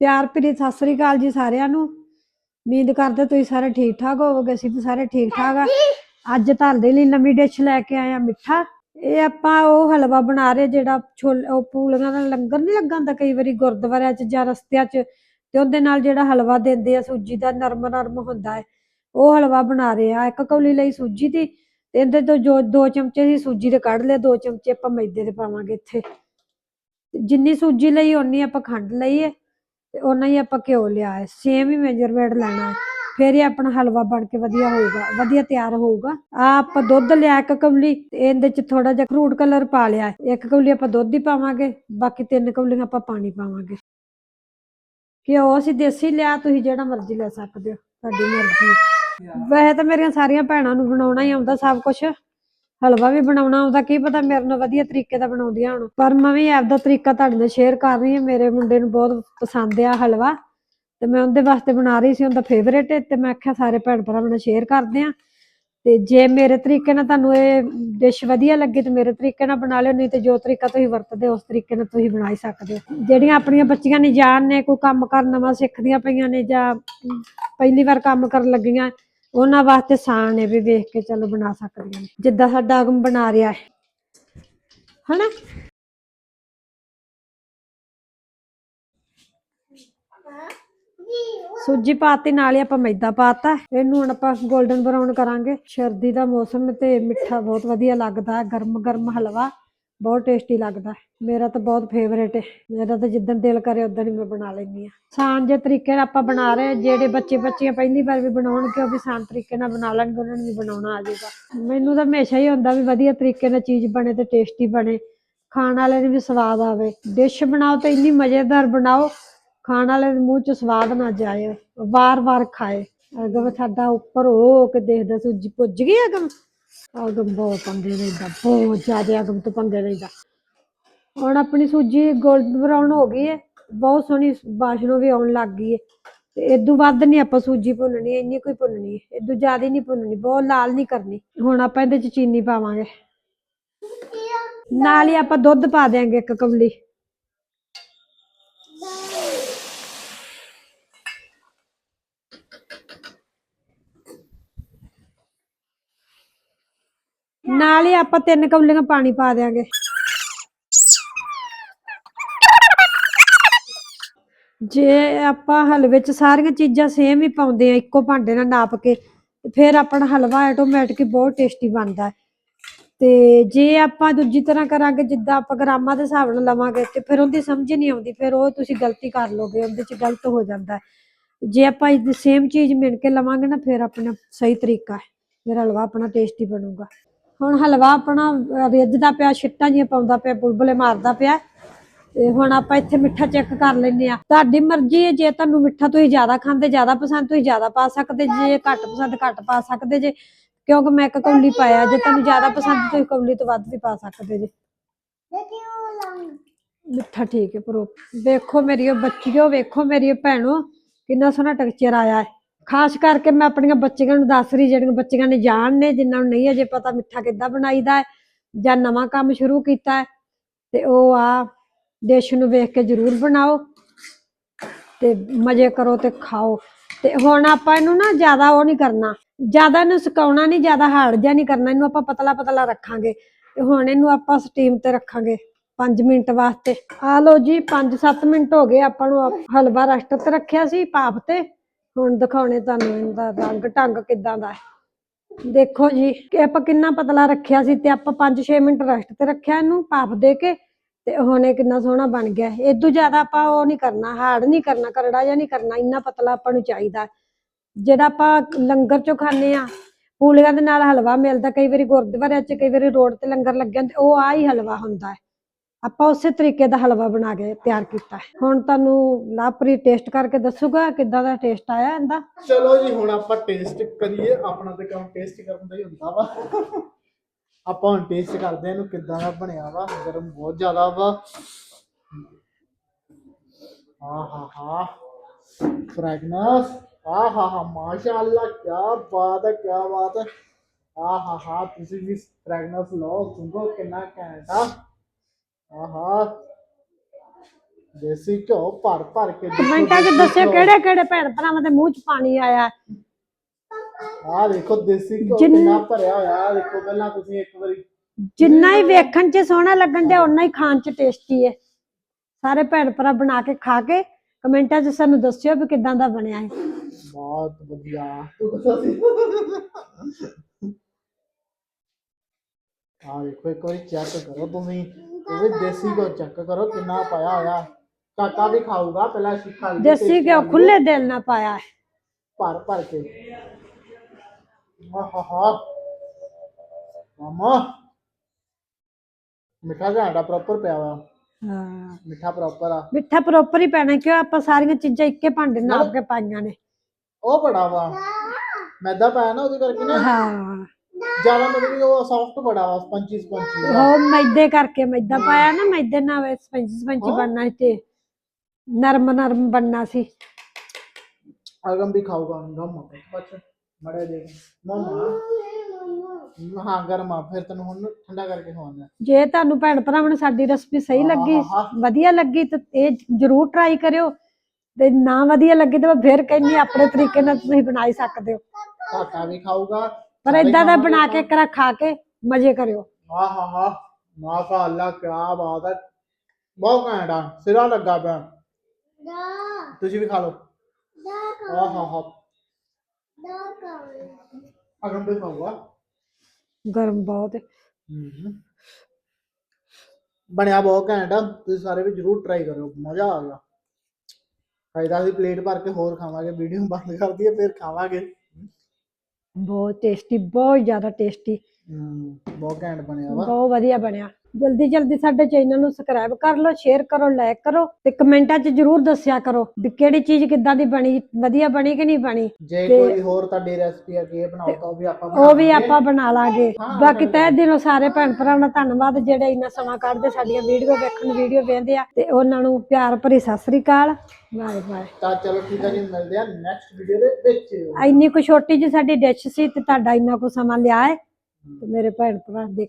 ਪਿਆਰ ਭਰੀ ਸਤਿ ਸ੍ਰੀ ਅਕਾਲ ਜੀ ਸਾਰਿਆਂ ਨੂੰ। ਉਮੀਦ ਕਰਦੇ ਤੁਸੀਂ ਸਾਰੇ ਠੀਕ ਠਾਕ ਹੋਵੋਗੇ, ਅਸੀਂ ਵੀ ਸਾਰੇ ਠੀਕ ਠਾਕ ਆ। ਅੱਜ ਤੁਹਾਡੇ ਲਈ ਨਵੀਂ ਡਿਸ਼ ਲੈ ਕੇ ਆਏ ਆ ਮਿੱਠਾ। ਇਹ ਆਪਾਂ ਉਹ ਹਲਵਾ ਬਣਾ ਰਹੇ ਜਿਹੜਾ ਛੋਲ, ਉਹ ਪੂਲੀਆਂ ਦਾ ਲੰਗਰ ਨਹੀਂ ਲੱਗਾ ਹੁੰਦਾ ਕਈ ਵਾਰੀ ਗੁਰਦੁਆਰਿਆਂ 'ਚ ਜਾਂ ਰਸਤਿਆਂ 'ਚ। ਤੇ ਉਹਦੇ ਨਾਲ ਜਿਹੜਾ ਹਲਵਾ ਦਿੰਦੇ ਆ ਸੂਜੀ ਦਾ ਨਰਮ ਨਰਮ ਹੁੰਦਾ ਹੈ। ਉਹ ਹਲਵਾ ਬਣਾ ਰਹੇ ਆ, ਇੱਕ ਕੌਲੀ ਲਈ ਸੂਜੀ ਦੀ। ਤੇ ਇਹਦੇ ਤੋਂ ਜੋ, ਦੋ ਚਮਚੇ ਸੀ ਸੂਜੀ ਦੇ ਕੱਢ ਲਏ, ਦੋ ਚਮਚੇ ਆਪਾਂ ਮੈਦੇ ਦੇ ਪਾਵਾਂਗੇ ਇੱਥੇ। ਜਿੰਨੀ ਸੂਜੀ ਲਈ, ਓਨੀ ਆਪਾਂ ਖੰਡ ਲਈ ਹੈ। ਤੇ ਉਹਨਾਂ ਹੀ ਆਪਾਂ ਘਿਓ ਲਿਆ ਹੈ। ਸੇਮ ਹੀ ਮੇਜਰਮੈਂਟ ਲੈਣਾ ਹੈ। ਫਿਰ ਇਹ ਆਪਣਾ ਹਲਵਾ ਬਣ ਕੇ ਵਧੀਆ ਹੋਊਗਾ, ਵਧੀਆ ਤਿਆਰ ਹੋਊਗਾ। ਆ ਆਪਾਂ ਦੁੱਧ ਲਿਆ ਇੱਕ ਕੌਲੀ ਤੇ ਇਹਦੇ ਚ ਥੋੜਾ ਜਿਹਾ ਫਰੂਟ ਕਲਰ ਪਾ ਲਿਆ ਇੱਕ ਕੌਲੀ ਆਪਾਂ ਦੁੱਧ ਹੀ ਪਾਵਾਂਗੇ, ਬਾਕੀ ਤਿੰਨ ਕੌਲੀਆਂ ਆਪਾਂ ਪਾਣੀ ਪਾਵਾਂਗੇ। ਘਿਓ ਅਸੀਂ ਦੇਸੀ ਲਿਆ, ਤੁਸੀਂ ਜਿਹੜਾ ਮਰਜ਼ੀ ਲੈ ਸਕਦੇ ਹੋ, ਤੁਹਾਡੀ ਮਰਜ਼ੀ। ਵੈਸੇ ਤਾਂ ਮੇਰੀਆਂ ਸਾਰੀਆਂ ਭੈਣਾਂ ਨੂੰ ਬਣਾਉਣਾ ਹੀ ਆਉਂਦਾ ਸਭ ਕੁਝ ਹਲਵਾ ਵੀ ਬਣਾਉਣਾ ਆਉਂਦਾ, ਕੀ ਪਤਾ ਮੇਰੇ ਨਾਲ ਵਧੀਆ ਤਰੀਕੇ ਦਾ ਬਣਾਉਂਦੀਆਂ ਹੋਣ। ਪਰ ਮੈਂ ਵੀ ਆਪਦਾ ਤਰੀਕਾ ਤੁਹਾਡੇ ਨਾਲ ਸ਼ੇਅਰ ਕਰ ਰਹੀ ਹਾਂ, ਮੇਰੇ ਮੁੰਡੇ ਨੂੰ ਬਹੁਤ ਪਸੰਦ ਆ ਹਲਵਾ। ਤੇ ਮੈਂ ਉਹਦੇ ਵਾਸਤੇ ਬਣਾ ਰਹੀ ਸੀ ਉਹਦਾ ਫੇਵਰੇਟ ਹੈ ਤੇ ਮੈਂ ਆਖਿਆ ਸਾਰੇ ਭੈਣ ਭਰਾਵਾਂ ਨਾਲ ਸ਼ੇਅਰ ਕਰਦੇ ਆ ਤੇ ਜੇ ਮੇਰੇ ਤਰੀਕੇ ਨਾਲ ਤੁਹਾਨੂੰ ਇਹ ਡਿਸ਼ ਵਧੀਆ ਲੱਗੀ, ਤੇ ਮੇਰੇ ਤਰੀਕੇ ਨਾਲ ਬਣਾ ਲਿਓ, ਨਹੀਂ ਤੇ ਜੋ ਤਰੀਕਾ ਤੁਸੀਂ ਵਰਤਦੇ ਉਸ ਤਰੀਕੇ ਨਾਲ ਤੁਸੀਂ ਬਣਾ ਹੀ ਸਕਦੇ ਹੋ। ਜਿਹੜੀਆਂ ਆਪਣੀਆਂ ਬੱਚੀਆਂ ਨੇ ਜਾਣ ਨੇ, ਕੋਈ ਕੰਮ ਕਰ ਨਵਾਂ ਸਿੱਖਦੀਆਂ ਪਈਆਂ ਨੇ ਜਾਂ ਪਹਿਲੀ ਵਾਰ ਕੰਮ ਕਰਨ ਲੱਗੀਆਂ ਉਹਨਾਂ ਵਾਸਤੇ ਆਸਾਨ ਹੈ ਵੀ ਵੇਖ ਕੇ ਚਲੋ ਬਣਾ ਸਕਦੀਆਂ ਨੇ ਜਿੱਦਾਂ ਸਾਡਾ ਅਗਮ ਬਣਾ ਰਿਹਾ ਹੈ। ਹਨਾ? ਸੂਜੀ ਪਾਤੀ, ਨਾਲ ਹੀ ਆਪਾਂ ਮੈਦਾ ਪਾਤਾ। ਇਹਨੂੰ ਹੁਣ ਆਪਾਂ 골ਡਨ ਬਰਾਊਨ ਕਰਾਂਗੇ। ਸਰਦੀ ਦਾ ਮੌਸਮ ਤੇ ਮਿੱਠਾ ਬਹੁਤ ਵਧੀਆ ਲੱਗਦਾ ਗਰਮ ਗਰਮ ਹਲਵਾ। ਬਹੁਤ ਟੇਸਟੀ ਲੱਗਦਾ ਹੈ। ਮੇਰਾ ਤਾਂ ਬਹੁਤ ਫੇਵਰੇਟ ਹੈ। ਮੇਰਾ ਤਾਂ ਜਿੱਦਣ ਦਿਲ ਕਰੇ ਉਦੋਂ ਹੀ ਮੈਂ ਬਣਾ ਲੈਂਦੀ ਆ ਆਸਾਨ ਜੇ ਤਰੀਕੇ ਨਾਲ ਆਪਾਂ ਬਣਾ ਰਹੇ ਹਾਂ, ਜਿਹੜੇ ਬੱਚੇ ਬੱਚੀਆਂ ਪਹਿਲੀ ਵਾਰ ਵੀ ਬਣਾਉਣਗੇ ਉਹ ਵੀ ਆਸਾਨ ਤਰੀਕੇ ਨਾਲ ਬਣਾ ਲੈਣਗੇ ਉਹਨਾਂ ਨੂੰ ਵੀ ਬਣਾਉਣਾ ਆ ਜਾਊਗਾ ਮੈਨੂੰ ਤਾਂ ਹਮੇਸ਼ਾ ਹੀ ਹੁੰਦਾ ਵੀ ਵਧੀਆ ਤਰੀਕੇ ਨਾਲ ਚੀਜ਼ ਬਣੇ ਤੇ ਟੇਸਟੀ ਬਣੇ। ਖਾਣ ਵਾਲੇ ਨੂੰ ਵੀ ਸਵਾਦ ਆਵੇ। ਡਿਸ਼ ਬਣਾਓ ਤੇ ਇੰਨੀ ਮਜ਼ੇਦਾਰ ਬਣਾਓ ਖਾਣ ਵਾਲੇ ਦੇ ਮੂੰਹ ਚ ਸਵਾਦ ਨਾ ਜਾਏ। ਵਾਰ-ਵਾਰ ਖਾਏ। ਅਗਮ ਸਾਡਾ ਉੱਪਰ ਹੋ ਕੇ ਦੇਖਦਾ ਸੂਜੀ ਪੁੱਜ ਗਈ ਅਗਮ? ਅਗਮ ਬਹੁਤ ਪੰਗੇ ਲੈਂਦਾ, ਬਹੁਤ ਜ਼ਿਆਦਾ ਅਗਮ ਤੋਂ ਪੰਗੇ ਲੈਂਦਾ। ਹੁਣ ਆਪਣੀ ਸੂਜੀ 골ਡ ਬਰਾਊਨ ਹੋ ਗਈ ਹੈ, ਬਹੁਤ ਸੋਹਣੀ ਬਾਸ਼ਨੋ ਵੀ ਆਉਣ ਲੱਗ ਗਈ ਹੈ। ਤੇ ਇਦੋਂ ਵੱਧ ਨਹੀਂ ਆਪਾਂ ਸੂਜੀ ਭੁੰਨਣੀ, ਇੰਨੀ ਕੋਈ ਭੁੰਨਣੀ ਹੈ ਇਦੋਂ ਜ਼ਿਆਦਾ ਨਹੀਂ ਭੁੰਨਣੀ, ਬਹੁਤ ਲਾਲ ਨਹੀਂ ਕਰਨੀ। ਹੁਣ ਆਪਾਂ ਇਹਦੇ ਚ ਚੀਨੀ ਪਾਵਾਂਗੇ। ਨਾਲ ਹੀ ਆਪਾਂ ਦੁੱਧ ਪਾ ਦਿਆਂਗੇ ਇੱਕ ਕੌਲੀ ਨਾਲ ਹੀ ਆਪਾਂ ਤਿੰਨ ਕੌਲੀਆਂ ਪਾਣੀ ਪਾ ਦਿਆਂਗੇ। ਜੇ ਆਪਾਂ ਹਲਵੇ ਚ ਸਾਰੀਆਂ ਚੀਜ਼ਾਂ ਸੇਮ ਹੀ ਪਾਉਂਦੇ ਆ, ਇੱਕੋ ਭਾਂਡੇ ਨਾਲ ਨਾਪ ਕੇ ਫਿਰ ਆਪਣਾ ਹਲਵਾ ਆਟੋਮੈਟਿਕ ਬਹੁਤ ਟੇਸਟੀ ਬਣਦਾ ਹੈ। ਤੇ ਜੇ ਆਪਾਂ ਦੂਜੀ ਤਰ੍ਹਾਂ ਕਰਾਂਗੇ, ਜਿੱਦਾਂ ਆਪਾਂ ਗ੍ਰਾਮਾਂ ਦੇ ਹਿਸਾਬ ਨਾਲ ਲਵਾਂਗੇ, ਤੇ ਫਿਰ ਉਹਦੀ ਸਮਝ ਨਹੀਂ ਆਉਂਦੀ, ਫਿਰ ਉਹ ਤੁਸੀਂ ਗਲਤੀ ਕਰ ਲੋਗੇ, ਉਹਦੇ ਚ ਗਲਤ ਹੋ ਜਾਂਦਾ ਜੇ ਆਪਾਂ ਇਹ ਸੇਮ ਚੀਜ਼ ਮਿਣ ਕੇ ਲਵਾਂਗੇ ਨਾ, ਫਿਰ ਆਪਣਾ ਸਹੀ ਤਰੀਕਾ ਹੈ, ਫਿਰ ਹਲਵਾ ਆਪਣਾ ਟੇਸਟੀ ਬਣੂਗਾ। ਹੁਣ ਹਲਵਾ ਆਪਣਾ ਰਿੱਝਦਾ ਪਿਆ, ਛਿੱਟਾਂ ਜੀਆਂ ਪਾਉਂਦਾ ਪਿਆ, ਬੁਲਬੁਲੇ ਮਾਰਦਾ ਪਿਆ। ਤੇ ਹੁਣ ਆਪਾਂ ਇੱਥੇ ਮਿੱਠਾ ਚੈੱਕ ਕਰ ਲੈਂਦੇ ਆ ਤੁਹਾਡੀ ਮਰਜ਼ੀ ਹੈ, ਜੇ ਤੁਹਾਨੂੰ ਮਿੱਠਾ ਤੁਸੀਂ ਜ਼ਿਆਦਾ ਖਾਂਦੇ, ਜ਼ਿਆਦਾ ਪਸੰਦ, ਤੁਸੀਂ ਜ਼ਿਆਦਾ ਪਾ ਸਕਦੇ, ਜੇ ਘੱਟ ਪਸੰਦ, ਘੱਟ ਪਾ ਸਕਦੇ ਜੇ। ਕਿਉਂਕਿ ਮੈਂ ਇੱਕ ਕੌਲੀ ਪਾਇਆ, ਜੇ ਤੁਹਾਨੂੰ ਜ਼ਿਆਦਾ ਪਸੰਦ, ਤੁਸੀਂ ਕੌਲੀ ਤੋਂ ਵੱਧ ਵੀ ਪਾ ਸਕਦੇ ਜੇ। ਮਿੱਠਾ ਠੀਕ ਹੈ, ਪਰੋ ਵੇਖੋ ਮੇਰੀ ਬੱਚੀਓ ਵੇਖੋ ਮੇਰੀ ਭੈਣੋ, ਕਿੰਨਾ ਸੋਹਣਾ ਟੈਕਸਚਰ ਆਇਆ ਹੈ। ਖਾਸ ਕਰਕੇ ਮੈਂ ਆਪਣੀਆਂ ਬੱਚੀਆਂ ਨੂੰ ਦੱਸ ਰਹੀ, ਜਿਹੜੀਆਂ ਬੱਚੀਆਂ ਨੇ ਜਾਣ ਨੇ, ਜਿਨ੍ਹਾਂ ਨੂੰ ਨਹੀਂ ਅਜੇ ਪਤਾ ਮਿੱਠਾ ਕਿੱਦਾਂ ਬਣਾਈਦਾ ਹੈ, ਜਾਂ ਨਵਾਂ ਕੰਮ ਸ਼ੁਰੂ ਕੀਤਾ ਹੈ, ਤੇ ਉਹ ਆ ਡਿਸ਼ ਨੂੰ ਵੇਖ ਕੇ ਜ਼ਰੂਰ ਬਣਾਓ ਤੇ ਮਜ਼ੇ ਕਰੋ ਤੇ ਖਾਓ। ਤੇ ਹੁਣ ਆਪਾਂ ਇਹਨੂੰ ਨਾ ਜ਼ਿਆਦਾ ਉਹ ਨਹੀਂ ਕਰਨਾ, ਜ਼ਿਆਦਾ ਇਹਨੂੰ ਸੁਕਾਉਣਾ ਨਹੀਂ, ਜ਼ਿਆਦਾ ਹਾਰਡ ਜਿਹਾ ਨਹੀਂ ਕਰਨਾ, ਇਹਨੂੰ ਆਪਾਂ ਪਤਲਾ ਪਤਲਾ ਰੱਖਾਂਗੇ। ਤੇ ਹੁਣ ਇਹਨੂੰ ਆਪਾਂ ਸਟੀਮ ਤੇ ਰੱਖਾਂਗੇ 5 ਮਿੰਟ ਵਾਸਤੇ। ਆ ਲਓ ਜੀ 5-7 ਮਿੰਟ ਹੋ ਗਏ ਆਪਾਂ ਨੂੰ ਹਲਵਾ ਰਸਟ ਤੇ ਰੱਖਿਆ ਸੀ, ਪਾਪ ਤੇ। ਹੁਣ ਦਿਖਾਉਣੇ ਤੁਹਾਨੂੰ ਇਹਦਾ ਰੰਗ, ਢੰਗ ਕਿਦਾਂ ਦਾ ਹੈ। ਦੇਖੋ ਜੀ, ਕਿ ਆਪਾਂ ਕਿੰਨਾ ਪਤਲਾ ਰੱਖਿਆ ਸੀ ਤੇ ਆਪਾਂ 5-6 ਮਿੰਟ ਰੈਸਟ ਤੇ ਰੱਖਿਆ ਇਹਨੂੰ ਭਾਪ ਦੇ ਕੇ, ਤੇ ਹੁਣ ਇਹ ਕਿੰਨਾ ਸੋਹਣਾ ਬਣ ਗਿਆ ਇਦੋਂ ਜ਼ਿਆਦਾ ਆਪਾਂ ਉਹ ਨਹੀਂ ਕਰਨਾ ਹਾਰਡ ਨਹੀਂ ਕਰਨਾ, ਕਰੜਾ ਜਿਹਾ ਨਹੀਂ ਕਰਨਾ, ਇੰਨਾ ਪਤਲਾ ਆਪਾਂ ਨੂੰ ਚਾਹੀਦਾ ਜਿਹੜਾ ਆਪਾਂ ਲੰਗਰ ਚੋਂ ਖਾਂਦੇ ਆ ਪੂਲੀਆਂ ਦੇ ਨਾਲ ਹਲਵਾ ਮਿਲਦਾ, ਕਈ ਵਾਰੀ ਗੁਰਦੁਆਰਿਆਂ 'ਚ ਕਈ ਵਾਰੀ ਰੋਡ ਤੇ ਲੰਗਰ ਲੱਗਿਆ ਤੇ ਉਹ ਆ ਹੀ ਹਲਵਾ ਹੁੰਦਾ ਹੈ। ਆਪਾਂ ਉਸੇ ਤਰੀਕੇ ਦਾ ਹਲਵਾ ਬਣਾ ਕੇ ਤਿਆਰ ਕੀਤਾ ਹੈ। ਹੁਣ ਤੁਹਾਨੂੰ ਲਾਪਰੀ ਟੇਸਟ ਕਰਕੇ ਦੱਸੂਗਾ ਕਿੱਦਾਂ ਦਾ ਟੇਸਟ ਆਇਆ ਇਹਦਾ। ਚਲੋ ਜੀ, ਹੁਣ ਆਪਾਂ ਟੇਸਟ ਕਰੀਏ। ਆਪਣਾ ਤੇ ਕੰਮ ਟੇਸਟ ਕਰਨ ਦਾ ਹੀ ਹੁੰਦਾ ਵਾ। ਆਪਾਂ ਹੁਣ ਟੇਸਟ ਕਰਦੇ ਇਹਨੂੰ ਕਿੱਦਾਂ ਦਾ ਬਣਿਆ ਵਾ। ਗਰਮ ਬਹੁਤ ਜ਼ਿਆਦਾ ਵਾ। ਹਾਂ ਹਾਂ ਹਾਂ ਫ੍ਰੈਗਨੈਂਸ ਹਾਂ ਹਾਂ ਹਾਂ ਮਾਸ਼ਾਅੱਲਾ ਕੀ ਬਾਤ ਹੈ ਕੀ ਬਾਤ ਹੈ। ਹਾਂ ਹਾਂ ਹਾਂ ਤੁਸੀਂ ਵੀ ਫ੍ਰੈਗਨੈਂਸ ਲਓ। ਸੁਣੋ ਕਿੰਨਾ ਘੈਂਟ ਆ। ਆਹਾ। ਦੇਸੀ ਘਿਓ ਭਰ ਭਰ ਕੇ ਕਮੈਂਟਾਂ 'ਚ ਦੱਸਿਓ ਕਿਹੜੇ ਕਿਹੜੇ ਭੈਣ ਭਰਾਵਾਂ ਦੇ ਮੂੰਹ 'ਚ ਪਾਣੀ ਆਇਆ। ਆ ਦੇਖੋ ਦੇਸੀ ਘਿਓ ਜਿੰਨ- ਕਿੰਨਾ ਭਰਿਆ ਹੋਇਆ। ਆਹ ਦੇਖੋ ਪਹਿਲਾਂ ਤੁਸੀਂ ਇੱਕ ਵਾਰੀ ਜਿੰਨਾ ਹੀ ਵੇਖਣ 'ਚ ਸੋਹਣਾ ਲੱਗਣ ਡਿਆ ਓਨਾ ਹੀ ਖਾਣ 'ਚ ਟੇਸਟੀ ਹੈ ਸਾਰੇ ਭੈਣ ਭਰਾ ਬਣਾ ਕੇ ਖਾ ਕੇ ਕਮੈਂਟਾਂ 'ਚ ਸਾਨੂੰ ਦੱਸਿਓ ਵੀ ਕਿਦਾਂ ਦਾ ਬਣਿਆ ਹੈ ਬਹੁਤ ਵਧੀਆ। ਆ ਦੇਖੋ ਇੱਕ ਵਾਰੀ ਚੈੱਕ ਕਰੋ ਤੁਸੀਂ। ਉਹ ਵੀ ਦੇਸੀ ਘਿਓ ਚੈੱਕ ਕਰੋ ਕਿੰਨਾ ਪਾਇਆ ਹੋਇਆ। ਕਾਕਾ ਵੀ ਖਾਊਗਾ ਪਹਿਲਾਂ ਸਿੱਖਾ ਲਈ ਦੇਸੀ ਘਿਓ ਖੁੱਲੇ ਦਿਲ ਨਾਲ ਪਾਇਆ ਹੈ। ਭਰ ਭਰ ਕੇ। ਆਹ ਹਾ ਮਾਮਾ। ਮਿੱਠਾ ਘਾਟਾ ਪ੍ਰੋਪਰ ਪਿਆ ਵਾ ਹਾਂ। ਮਿੱਠਾ ਪ੍ਰੋਪਰ ਆ। ਮਿੱਠਾ ਪ੍ਰੋਪਰ ਹੀ ਪੈਣਾ ਕਿਉਂ ਆਪਾਂ ਸਾਰੀਆਂ ਚੀਜ਼ਾਂ ਇੱਕੇ ਭਾਂਡੇ ਨਾਲ ਨਾਪ ਕੇ ਪਾਈਆਂ ਨੇ। ਉਹ ਬੜਾ ਵਾ। ਮੈਦਾ ਪਾਇਆ ਨਾ ਉਹਦੇ ਕਰਕੇ ਨਾ। ਹਾਂ। ਜ਼ਿਆਦਾ ਮਤਲਬ ਕਿ ਉਹ ਸੌਫਟ ਬੜਾ ਵਾ ਸਪੰਚੀ ਸਪੰਚੀ ਉਹ ਮੈਦੇ ਕਰਕੇ ਮੈਦਾ ਪਾਇਆ ਨਾ ਮੈਦੇ ਨਾਲ ਸਪੰਜੀ ਸਪੰਜੀ ਬਣਨਾ ਸੀ ਤੇ ਨਰਮ ਨਰਮ ਬਣਨਾ ਸੀ। ਅਗਮ ਵੀ ਖਾਊਗਾ ਗਮ ਬੱਚ ਮੜੇ ਦੇ ਮਮਾ ਹਾਂ ਗਰਮ ਫਿਰ ਤੈਨੂੰ ਹੁਣ ਠੰਡਾ ਕਰਕੇ ਖਵਾਉਣਾ ਜੇ ਤੁਹਾਨੂੰ ਭੈਣ ਭਰਾਵਾਂ ਨੂੰ ਸਾਡੀ ਰੈਸਪੀ ਸਹੀ ਲੱਗੀ। ਵਧੀਆ ਲੱਗੀ ਤਾਂ ਇਹ ਜਰੂਰ ਟਰਾਈ ਕਰਿਓ। ਤੇ ਨਾ ਵਧੀਆ ਲੱਗੀ ਤਾਂ ਮੈਂ ਫਿਰ ਕਹਿੰਦੀ ਹਾਂ, ਆਪਣੇ ਤਰੀਕੇ ਨਾਲ ਤੁਸੀਂ ਬਣਾ ਹੀ ਸਕਦੇ ਹੋ। ਕਾਕਾ ਵੀ ਖਾਊਗਾ ਪਰ ਸਾਰੇ ਇਦਾਂ ਦਾ ਖਾਵਾਂਗੇ ਬਣਾ ਤਾਂ- ਕੇ ਕਰਾ ਖਾ ਕੇ ਮਜ਼ੇ ਕਰਿਓ ਆਹ ਹਾ ਹਾ ਮਾਸ਼ਾ ਅੱਲਾ ਕੀ ਬਾਤ ਹੈ ਬਹੁਤ ਘੈਂਟ ਆ ਸਿਰਾ ਲੱਗਾ ਪਿਆ ਤੁਸੀਂ ਵੀ ਖਾ ਲਓ ਆਹ ਹਾ ਹਾ ਅਗਮ ਵੀ ਖਾਊਗਾ ਗਰਮ ਬਹੁਤ ਹੈ। ਹਮ। ਬਣਿਆ ਬਹੁਤ ਘੈਂਟ ਆ ਤੁਸੀਂ ਸਾਰੇ ਵੀ ਜਰੂਰ ਟਰਾਈ ਕਰਿਓ ਮਜ਼ਾ ਆ ਗਿਆ ਫਾਇਦਾ ਅਸੀਂ ਪਲੇਟ ਭਰ ਕੇ ਹੋਰ ਖਾਵਾਂਗੇ ਵੀਡੀਓ ਬੰਦ ਕਰ ਦਈਏ ਫਿਰ ਖਾਵਾਂਗੇ ਬਹੁਤ ਟੇਸਟੀ ਬਹੁਤ ਜ਼ਿਆਦਾ ਟੇਸਟੀ ਹਮ, ਬਹੁਤ ਘੈਂਟ ਬਣਿਆ ਵਾ। ਬਹੁਤ ਵਧੀਆ ਬਣਿਆ। ਜਲਦੀ ਜਲਦੀ ਸਾਡੇ ਚੈਨਲ ਨੂੰ ਸਬਸਕ੍ਰਾਈਬ ਕਰ ਲਓ ਸ਼ੇਅਰ ਕਰੋ ਲਾਈਕ ਕਰੋ ਤੇ ਕਮੈਂਟਾਂ 'ਚ ਜਰੂਰ ਦੱਸਿਆ ਕਰੋ ਵੀ ਕਿਹੜੀ ਚੀਜ਼ ਕਿੱਦਾਂ ਦੀ ਬਣੀ ਵਧੀਆ ਬਣੀ ਕਿ ਨਹੀਂ ਬਣੀ। ਜੇ ਤੇ- ਕੋਈ ਹੋਰ ਤੁਹਾਡੀ ਰੈਸਪੀ ਆ ਕੇ ਬਣਾਓ ਤਾਂ ਉਹ ਵੀ ਆਪਾਂ ਉਹ ਵੀ। ਆਪਾਂ ਬਣਾ ਲਾਂਗੇ। ਬਾਕੀ ਤਹਿ ਦਿਲੋਂ ਸਾਰੇ ਭੈਣ ਭਰਾਵਾਂ ਦਾ ਧੰਨਵਾਦ ਜਿਹੜੇ ਇੰਨਾ ਸਮਾਂ ਕੱਢਦੇ ਸਾਡੀਆਂ ਵੀਡੀਓ ਵੇਖਣ ਵੀਡੀਓ ਵੇਖਦੇ ਆ ਤੇ ਉਹਨਾਂ ਨੂੰ ਪਿਆਰ ਭਰੀ ਸਤਿ ਸ੍ਰੀ ਅਕਾਲ। Bye bye. ਤਾਂ ਚਲੋ ਠੀਕ ਹੈ ਜੀ ਮਿਲਦੇ ਆ ਨੈਕਸਟ ਵੀਡੀਓ ਦੇ ਵਿੱਚ। ਇੰਨੀ ਕੁ ਛੋਟੀ ਜਿਹੀ ਸਾਡੀ ਡਿਸ਼ ਸੀ ਤੇ ਤੁਹਾਡਾ ਇੰਨਾ ਕੁ ਸਮਾਂ ਲਿਆ ਹੈ ਤੇ ਮੇਰੇ ਭੈਣ ਭਰਾ ਦੇਖ